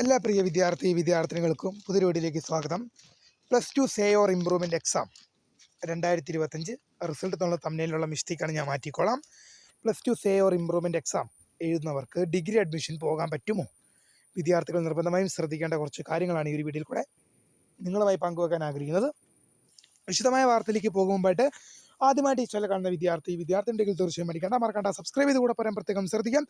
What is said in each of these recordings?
എല്ലാ പ്രിയ വിദ്യാർത്ഥി വിദ്യാർത്ഥിനികൾക്കും പുതിയ വീഡിയോയിലേക്ക് സ്വാഗതം. Plus two say or improvement exam രണ്ടായിരത്തി ഇരുപത്തഞ്ച് റിസൾട്ട് എന്നുള്ള തമ്മിലുള്ള മിസ്റ്റേക്കാണ് ഞാൻ മാറ്റിക്കോളാം. Plus two say or improvement exam എഴുതുന്നവർക്ക് degree admission പോകാൻ പറ്റുമോ? വിദ്യാർത്ഥികൾ നിർബന്ധമായും ശ്രദ്ധിക്കേണ്ട കുറച്ച് കാര്യങ്ങളാണ് ഈ ഒരു വീഡിയോയിൽ കൂടെ നിങ്ങളുമായി പങ്കുവെക്കാൻ ആഗ്രഹിക്കുന്നത്. വിശദമായ വാർത്തയിലേക്ക് പോകുമ്പോഴായിട്ട് ആദ്യമായിട്ട് ഈ ചാനൽ കാണുന്ന വിദ്യാർത്ഥി വിദ്യാർത്ഥി ഉണ്ടെങ്കിൽ തീർച്ചയായും പഠിക്കേണ്ട മറക്കണ്ട. സബ്സ്ക്രൈബ് ചെയ്ത് കൂടെ പറയാൻ പ്രത്യേകം ശ്രദ്ധിക്കാം.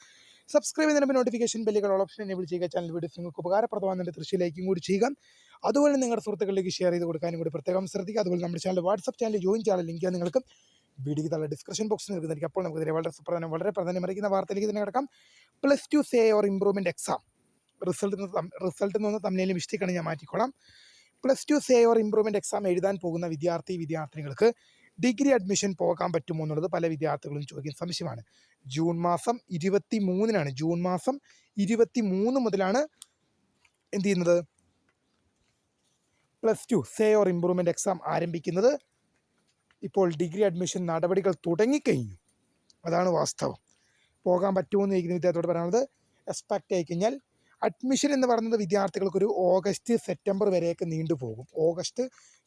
സബ്സ്ക്രൈബ് ചെയ്യുന്നതിന് നോട്ടിഫിക്കേഷൻ ബെല്ലുകൾ ഓപ്ഷൻ എനേബിൾ ചെയ്യുക. ചാനൽ വീഡിയോസ് നിങ്ങൾക്ക് ഉപകാരപ്രദമാകുന്നതിന്റെ ദൃശ്യം ലൈക്കും കൂടി ചെയ്യുക. അതുപോലെ നിങ്ങളുടെ സുഹൃത്തുക്കളിലേക്ക് ഷെയർ ചെയ്ത് കൊടുക്കാനും കൂടി പ്രത്യേകം ശ്രദ്ധിക്കുക. അതുപോലെ നമ്മുടെ ചാനൽ വാട്സപ്പ് ചാനൽ ജോയിൻ ചെയ്യാൻ ലിങ്ക് നിങ്ങൾക്ക് വീഡിയോ താഴെ ഡിസ്ക്രിപ്ഷൻ ബോക്സിൽ നൽകുന്നതായിരിക്കും. അപ്പോൾ നമുക്ക് ഇതിനെ വളരെ സുപ്രധാനം വളരെ പ്രാധാന്യം അറിയിക്കുന്ന വാർത്തയിലേക്ക് തന്നെ കിടക്കാം. Plus two say or improvement exam result result നിന്ന് തമ്മിലും മിസ്റ്റേക്കാണ് ഞാൻ മാറ്റിക്കോളാം. Plus two say or improvement exam എഴുതാൻ പോകുന്ന വിദ്യാർത്ഥി വിദ്യാർത്ഥിനികൾക്ക് ഡിഗ്രി അഡ്മിഷൻ പോകാൻ പറ്റുമോ എന്നുള്ളത് പല വിദ്യാർത്ഥികളും ചോദിക്കുന്ന സംശയമാണ്. ജൂൺ മാസം ഇരുപത്തി മൂന്നിനാണ് ജൂൺ മാസം ഇരുപത്തി മൂന്ന് മുതലാണ് എന്ത് ചെയ്യുന്നത്? Plus two say or improvement exam ആരംഭിക്കുന്നത്. ഇപ്പോൾ ഡിഗ്രി അഡ്മിഷൻ നടപടികൾ തുടങ്ങിക്കഴിഞ്ഞു. അതാണ് വാസ്തവം. പോകാൻ പറ്റുമോ എന്ന് ചോദിക്കുന്ന വിദ്യാർത്ഥിയോട് പറയാനുള്ളത് എക്സ്പെക്റ്റ് ആയി കഴിഞ്ഞാൽ അഡ്മിഷൻ എന്ന് പറയുന്നത് വിദ്യാർത്ഥികൾക്ക് ഒരു ഓഗസ്റ്റ് സെപ്റ്റംബർ വരെയൊക്കെ നീണ്ടുപോകും. ഓഗസ്റ്റ്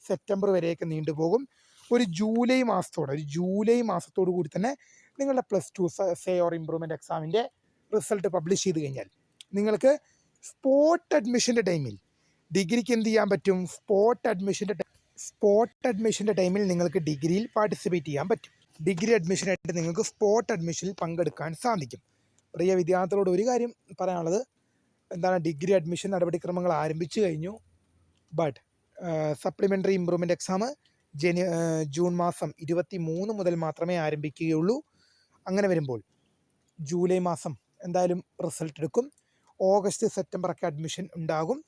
സെപ്റ്റംബർ വരെയൊക്കെ നീണ്ടുപോകും. ഒരു ജൂലൈ മാസത്തോടെ ഒരു ജൂലൈ മാസത്തോടു കൂടി തന്നെ നിങ്ങളുടെ plus two say or improvement എക്സാമിന്റെ റിസൾട്ട് പബ്ലിഷ് ചെയ്ത് കഴിഞ്ഞാൽ നിങ്ങൾക്ക് സ്പോട്ട് അഡ്മിഷന്റെ ടൈമിൽ ഡിഗ്രിക്ക് എന്ത് ചെയ്യാൻ പറ്റും? സ്പോട്ട് അഡ്മിഷന്റെ സ്പോട്ട് അഡ്മിഷന്റെ ടൈമിൽ നിങ്ങൾക്ക് ഡിഗ്രിയിൽ പാർട്ടിസിപ്പേറ്റ് ചെയ്യാൻ പറ്റും. ഡിഗ്രി അഡ്മിഷനായിട്ട് നിങ്ങൾക്ക് സ്പോട്ട് അഡ്മിഷനിൽ പങ്കെടുക്കാൻ സാധിക്കും. പ്രിയ വിദ്യാർത്ഥികളോട് ഒരു കാര്യം പറയാനുള്ളത്. എന്താണ് ഡിഗ്രി അഡ്മിഷൻ നടപടിക്രമങ്ങൾ ആരംഭിച്ചു കഴിഞ്ഞു ബട്ട് സപ്ലിമെന്ററി ഇമ്പ്രൂവ്മെന്റ് എക്സാം ജനു ജൂൺ മാസം ഇരുപത്തി മൂന്ന് മുതൽ മാത്രമേ ആരംഭിക്കുകയുള്ളൂ. അങ്ങനെ വരുമ്പോൾ ജൂലൈ മാസം എന്തായാലും റിസൾട്ട് എടുക്കും. ഓഗസ്റ്റ് സെപ്റ്റംബർ ഒക്കെ അഡ്മിഷൻ ഉണ്ടാകും.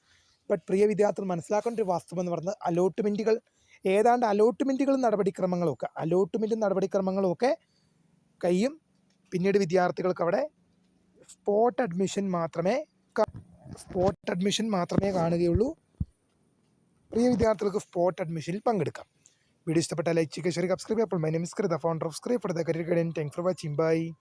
ബട്ട് പ്രിയ വിദ്യാർത്ഥികൾ മനസ്സിലാക്കേണ്ട ഒരു വാസ്തവം എന്ന് പറയുന്നത് അലോട്ട്മെന്റുകൾ ഏതാണ്ട് അലോട്ട്മെന്റുകളും നടപടിക്രമങ്ങളും ഒക്കെ അലോട്ട്മെന്റും നടപടിക്രമങ്ങളും ഒക്കെ കഴിയും. പിന്നീട് വിദ്യാർത്ഥികൾക്ക് അവിടെ സ്പോട്ട് അഡ്മിഷൻ മാത്രമേ സ്പോട്ട് അഡ്മിഷൻ മാത്രമേ കാണുകയുള്ളൂ. പ്രിയ വിദ്യാർത്ഥികൾക്ക് സ്പോട്ട് അഡ്മിഷനിൽ പങ്കെടുക്കാം. വീഡിയോ ഇഷ്ടപ്പെട്ട ലൈക്ക് ചെയ്യുക ഷെയർ സബ്സ്ക്രൈബ് അപ്പോൾ my name is Kritha founder of scribe for the career guidance thank for watching bye